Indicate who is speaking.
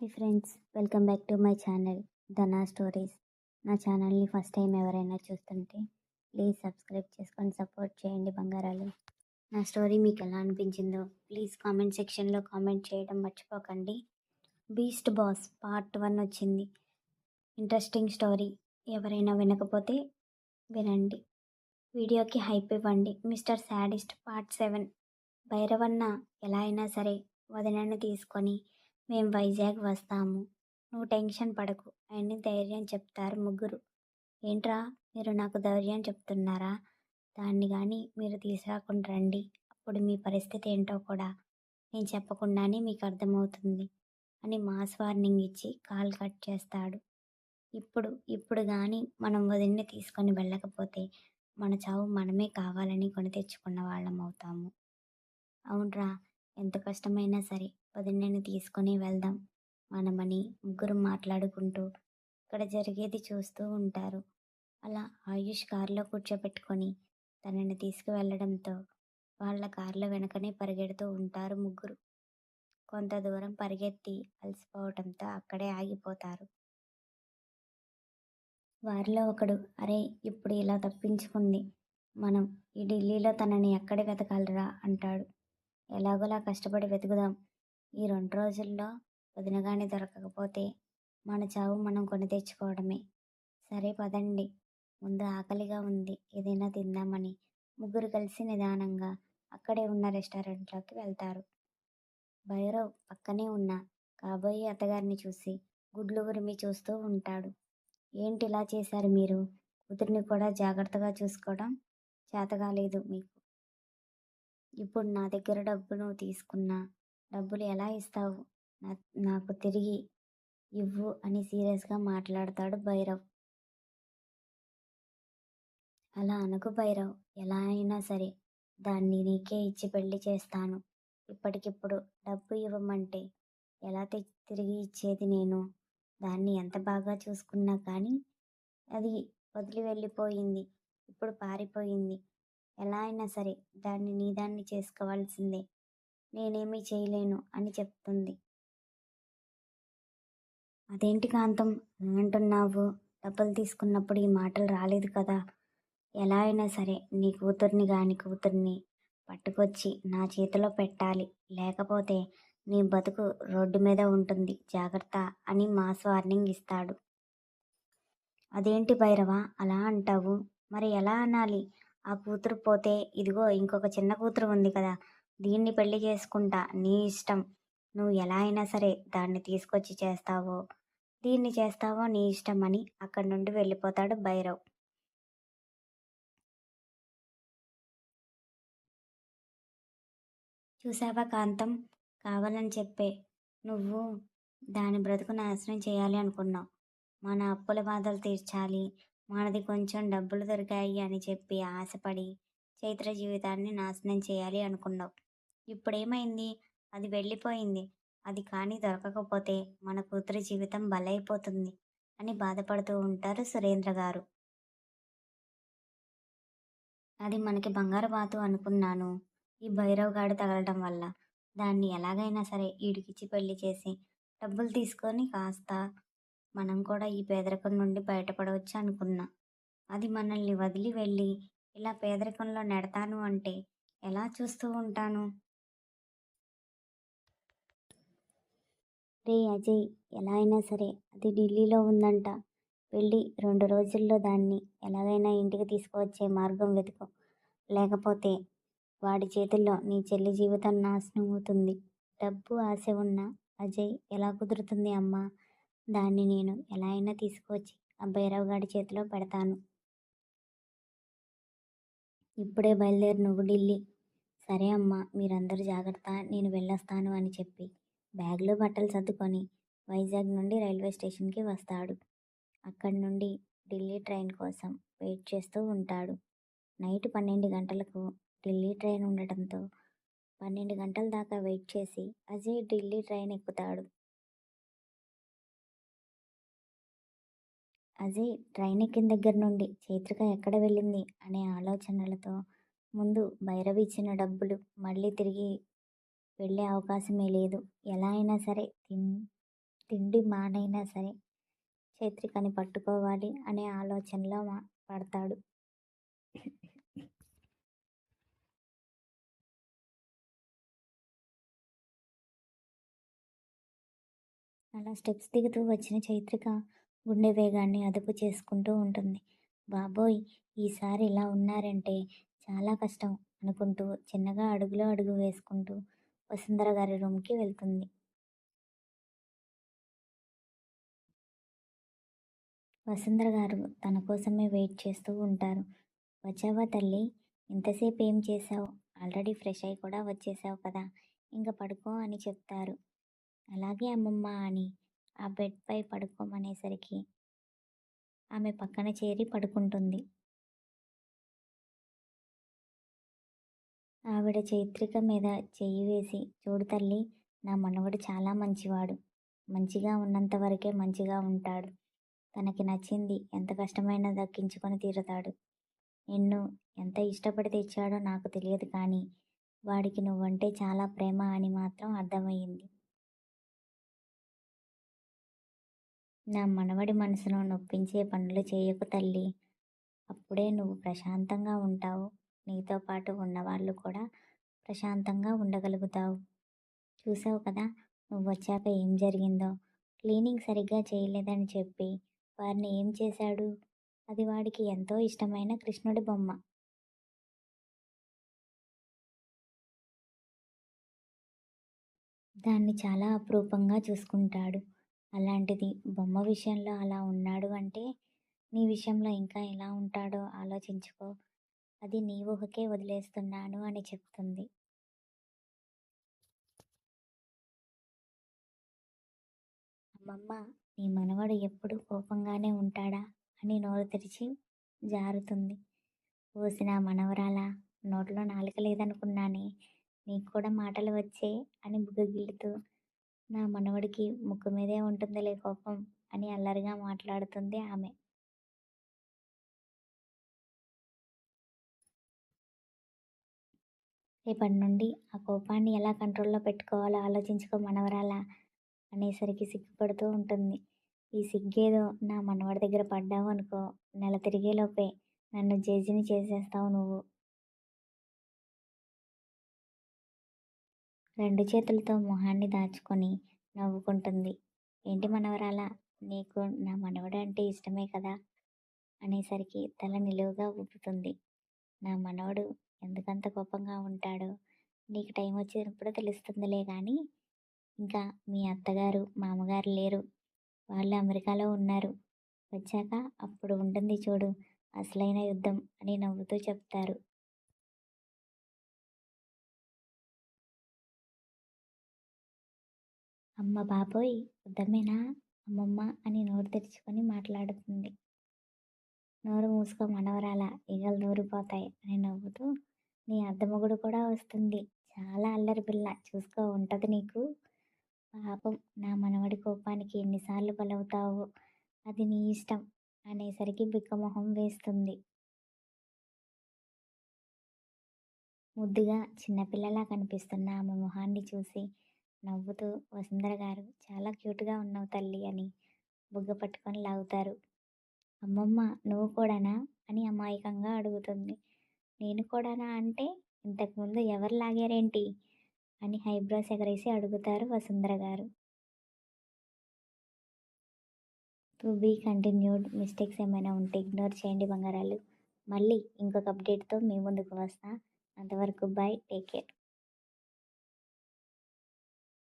Speaker 1: Hi friends welcome back to my channel Dhana stories నా ఛానల్ని first time ఎవరైనా చూస్తుంటే ప్లీజ్ సబ్స్క్రైబ్ చేసుకొని సపోర్ట్ చేయండి బంగారాలు. నా స్టోరీ మీకు ఎలా అనిపించిందో ప్లీజ్ కామెంట్ సెక్షన్లో కామెంట్ చేయడం మర్చిపోకండి. బీస్ట్ బాస్ పార్ట్ వన్ వచ్చింది. ఇంట్రెస్టింగ్ స్టోరీ ఎవరైనా వినకపోతే వినండి. వీడియోకి హైప్ ఇవ్వండి. Mister sadist part seven Bhairavanna ఎలా అయినా సరే వదినని తీసుకొని మేము వైజాగ్ వస్తాము. నువ్వు టెన్షన్ పడకు. అని ధైర్యం చెప్తారు ముగ్గురు. ఏంట్రా? మీరు నాకు ధైర్యం చెప్తున్నారా? దాన్ని కానీ మీరు తీసుకురాకుండా రండి. అప్పుడు మీ పరిస్థితి ఏంటో కూడా నేను చెప్పకుండానే మీకు అర్థమవుతుంది అని మాస్ వార్నింగ్ ఇచ్చి కాల్ కట్ చేస్తాడు. ఇప్పుడు ఇప్పుడు కానీ మనం వదిలిని తీసుకొని వెళ్ళకపోతే మన చావు మనమే కావాలని కొని తెచ్చుకున్న వాళ్ళం అవుతాము. అవునరా? ఎంత కష్టమైనా సరే. వదినని తీసుకొని వెళ్దాం మనమని ముగ్గురు మాట్లాడుకుంటూ ఇక్కడ జరిగేది చూస్తూ ఉంటారు. అలా ఆయుష్ కారులో కూర్చోబెట్టుకొని తనని తీసుకువెళ్ళడంతో వాళ్ళ కారులో వెనకనే పరిగెడుతూ ఉంటారు ముగ్గురు. కొంత దూరం పరిగెత్తి అలసిపోవడంతో అక్కడే ఆగిపోతారు. వారిలో ఒకడు అరే ఇప్పుడు ఇలా తప్పించుకుంది. మనం ఈ ఢిల్లీలో తనని ఎక్కడ వెతకాలరా? అంటాడు. ఎలాగోలా కష్టపడి వెతుకుదాం. ఈ రెండు రోజుల్లో వదినగాని దొరకకపోతే మన చావు మనం కొని తెచ్చుకోవడమే. సరే పదండి. ముందు ఆకలిగా ఉంది. ఏదైనా తిందామని ముగ్గురు కలిసి నిదానంగా అక్కడే ఉన్న రెస్టారెంట్లోకి వెళ్తారు. భైరవ్ పక్కనే ఉన్న కాబోయే అత్తగారిని చూసి గుడ్లు ఉరిమి చూస్తూ ఉంటాడు. ఏంటి ఇలా చేశారు మీరు? కూతురిని కూడా జాగ్రత్తగా చూసుకోవడం చేతగాలేదు మీకు. ఇప్పుడు నా దగ్గర డబ్బును తీసుకున్నా డబ్బులు ఎలా ఇస్తావు? నాకు తిరిగి ఇవ్వు అని సీరియస్గా మాట్లాడతాడు భైరవ్. అలా అనుకు భైరవ్. ఎలా అయినా సరే దాన్ని నీకే ఇచ్చి పెళ్ళి చేస్తాను. ఇప్పటికిప్పుడు డబ్బు ఇవ్వమంటే ఎలా తి- తిరిగి ఇచ్చేది నేను? దాన్ని ఎంత బాగా చూసుకున్నా కానీ అది వదిలి వెళ్ళిపోయింది. ఇప్పుడు పారిపోయింది. ఎలా అయినా సరే దాన్ని నీదాన్ని చేసుకోవాల్సిందే. నేనేమీ చేయలేను అని చెప్తుంది. అదేంటి కాంతం? అంటున్నావు డబ్బులు తీసుకున్నప్పుడు ఈ మాటలు రాలేదు కదా. ఎలా అయినా సరే నీ కూతుర్ని గాని కూతుర్ని పట్టుకొచ్చి నా చేతిలో పెట్టాలి. లేకపోతే నీ బతుకు రోడ్డు మీద ఉంటుంది. జాగ్రత్త అని మాస్ వార్నింగ్ ఇస్తాడు. అదేంటి భైరవ? అలా అంటావు? మరి ఎలా అనాలి? ఆ కూతురు పోతే ఇదిగో ఇంకొక చిన్న కూతురు ఉంది కదా. దీన్ని పెళ్ళి చేసుకుంటా నీ ఇష్టం. నువ్వు ఎలా అయినా సరే దాన్ని తీసుకొచ్చి చేస్తావో దీన్ని చేస్తావో నీ ఇష్టం అని అక్కడి నుండి వెళ్ళిపోతాడు భైరవ్. చూసావా కాంతం? కావాలని చెప్పే. నువ్వు దాని బ్రతుకు నాశనం చేయాలి అనుకున్నావు. మన అప్పుల బాధలు తీర్చాలి. మనది కొంచెం డబ్బులు దొరికాయి అని చెప్పి ఆశపడి చైత్ర జీవితాన్ని నాశనం చేయాలి అనుకున్నావు. ఇప్పుడేమైంది? అది వెళ్ళిపోయింది. అది కానీ దొరకకపోతే మన కూతురి జీవితం బలైపోతుంది అని బాధపడుతూ ఉంటారు సురేంద్ర గారు. అది మనకి బంగారు బాతు అనుకున్నాను. ఈ భైరవ్ గాడు తగలడం వల్ల దాన్ని ఎలాగైనా సరే ఈడికిచ్చి పెళ్ళి చేసి డబ్బులు తీసుకొని కాస్త మనం కూడా ఈ పేదరికం నుండి బయటపడవచ్చు అనుకున్నా. అది మనల్ని వదిలి వెళ్ళి ఇలా పేదరికంలో నెడతాను అంటే ఎలా చూస్తూ ఉంటాను? రే అజయ్ ఎలా అయినా సరే అది ఢిల్లీలో ఉందంట. వెళ్ళి రెండు రోజుల్లో దాన్ని ఎలాగైనా ఇంటికి తీసుకువచ్చే మార్గం వెతుకు. లేకపోతే వాడి చేతుల్లో నీ చెల్లి జీవితం నాశనం అవుతుంది. డబ్బు ఆశ ఉన్న అజయ్ ఎలా కుదురుతుంది అమ్మా? దాన్ని నేను ఎలా అయినా తీసుకువచ్చి ఆ భైరవ్ చేతిలో పెడతాను. ఇప్పుడే బయలుదేరి నువ్వు ఢిల్లీ. సరే అమ్మా మీరందరూ జాగ్రత్త నేను వెళ్ళొస్తాను అని చెప్పి. బ్యాగ్లో బట్టలు సర్దుకొని వైజాగ్ నుండి రైల్వే స్టేషన్కి వస్తాడు. అక్కడి నుండి ఢిల్లీ ట్రైన్ కోసం వెయిట్ చేస్తూ ఉంటాడు. నైట్ పన్నెండు గంటలకు ఢిల్లీ ట్రైన్ ఉండటంతో పన్నెండు గంటల దాకా వెయిట్ చేసి అజయ్ ఢిల్లీ ట్రైన్ ఎక్కుతాడు. అజయ్ ట్రైన్ ఎక్కిన దగ్గర నుండి చైత్రిక ఎక్కడ వెళ్ళింది అనే ఆలోచనలతో ముందు భైరవి ఇచ్చిన డబ్బులు మళ్ళీ తిరిగి వెళ్ళే అవకాశమే లేదు. ఎలా అయినా సరే తిన్ తిండి మానైనా సరే చైత్రికని పట్టుకోవాలి అనే ఆలోచనలో మా పడతాడు. అలా స్టెప్స్ దిగుతూ వచ్చిన చైత్రిక గుండె వేగాన్ని అదుపు చేసుకుంటూ ఉంటుంది. బాబోయ్ ఈసారి ఇలా ఉన్నారంటే చాలా కష్టం అనుకుంటూ చిన్నగా అడుగులో అడుగు వేసుకుంటూ వసుంధర గారి రూమ్కి వెళ్తుంది. వసుంధర గారు తన కోసమే వెయిట్ చేస్తూ ఉంటారు. వచ్చావా తల్లి? ఇంతసేపు ఏం చేసావు ఆల్రెడీ ఫ్రెష్ అయి కూడా వచ్చేసావు కదా? ఇంకా పడుకో అని చెప్తారు. అలాగే అమ్మమ్మ అని ఆ బెడ్పై పడుకోమనేసరికి ఆమె పక్కన చేరి పడుకుంటుంది. ఆవిడ చైత్రిక మీద చెయ్యి వేసి చూడు తల్లి నా మనవడు చాలా మంచివాడు. మంచిగా ఉన్నంత వరకే మంచిగా ఉంటాడు. తనకి నచ్చింది ఎంత కష్టమైనా దక్కించుకొని తీరుతాడు. నిన్ను ఎంత ఇష్టపడి తెచ్చాడో నాకు తెలియదు కానీ వాడికి నువ్వంటే చాలా ప్రేమ అని మాత్రం అర్థమయ్యింది. నా మనవడి మనసును నొప్పించే పనులు చేయకు తల్లి. అప్పుడే నువ్వు ప్రశాంతంగా ఉంటావు. నీతో పాటు ఉన్నవాళ్ళు కూడా ప్రశాంతంగా ఉండగలుగుతావు. చూసావు కదా నువ్వు వచ్చాక ఏం జరిగిందో. క్లీనింగ్ సరిగ్గా చేయలేదని చెప్పి వారిని ఏం చేశాడు? అది వాడికి ఎంతో ఇష్టమైన కృష్ణుడి బొమ్మ. దాన్ని చాలా అపురూపంగా చూసుకుంటాడు. అలాంటిది బొమ్మ విషయంలో అలా ఉన్నాడు అంటే నీ విషయంలో ఇంకా ఎలా ఉంటాడో ఆలోచించుకో. అది నీ ఊహకే వదిలేస్తున్నాను అని చెప్తుంది. అమ్మమ్మ నీ మనవడు ఎప్పుడు కోపంగానే ఉంటాడా అని నోరు తెరిచి జారుతుంది. పోసిన మనవరాలా? నోట్లో నాలుక లేదనుకున్నానే నీకు కూడా మాటలు వచ్చే అని బుగ్గగిల్లుతూ నా మనవడికి ముక్కు మీదే ఉంటుందిలే కోపం అని అల్లరిగా మాట్లాడుతుంది ఆమె. రేపటి నుండి ఆ కోపాన్ని ఎలా కంట్రోల్లో పెట్టుకోవాలో ఆలోచించుకో మనవరాలా అనేసరికి సిగ్గుపడుతూ ఉంటుంది. ఈ సిగ్గేదో నా మనవడి దగ్గర పడ్డావు అనుకో నెల తిరిగేలోపే నన్ను జేజీని చేసేస్తావు నువ్వు. రెండు చేతులతో మొహాన్ని దాచుకొని నవ్వుకుంటుంది. ఏంటి మనవరాలా నీకు నా మనవడు అంటే ఇష్టమే కదా? అనేసరికి తల నిలువుగా ఊపుతుంది. నా మనవడు ఎందుకంత కోపంగా ఉంటాడో నీకు టైం వచ్చినప్పుడు తెలుస్తుందిలే కానీ ఇంకా మీ అత్తగారు మామగారు లేరు. వాళ్ళు అమెరికాలో ఉన్నారు. వచ్చాక అప్పుడు ఉంటుంది చూడు అసలైన యుద్ధం అని నవ్వుతూ చెప్తారు. అమ్మ బాబోయ్! యుద్ధమేనా అమ్మమ్మ అని నోరు తెరుచుకొని మాట్లాడుతుంది. నోరు మూసుకో మనవరాల ఈగలు నూరిపోతాయి అని నవ్వుతూ నీ అద్దమొగుడు కూడా వస్తుంది. చాలా అల్లరి పిల్ల. చూసుకో ఉంటుంది నీకు. పాపం నా మనవడి కోపానికి ఎన్నిసార్లు బలవుతావో? అది నీ ఇష్టం అనేసరికి బిక్కమొహం వేస్తుంది. ముద్దుగా చిన్నపిల్లలా కనిపిస్తున్న ఆమె మొహాన్ని చూసి నవ్వుతూ వసుంధర గారు చాలా క్యూట్గా ఉన్నావు తల్లి అని బుగ్గ పట్టుకొని లాగుతారు. అమ్మమ్మ నువ్వు కూడానా? అని అమాయకంగా అడుగుతుంది. నేను కూడానా అంటే ఇంతకుముందు ఎవరు లాగారేంటి? అని హైబ్రోస్ ఎగరేసి అడుగుతారు వసుంధర గారు. టు బీ కంటిన్యూడ్ మిస్టేక్స్ ఏమైనా ఉంటే ఇగ్నోర్ చేయండి బంగారాలు. మళ్ళీ ఇంకొక అప్డేట్తో మీ ముందుకు వస్తా. అంతవరకు బాయ్ టేక్ కేర్.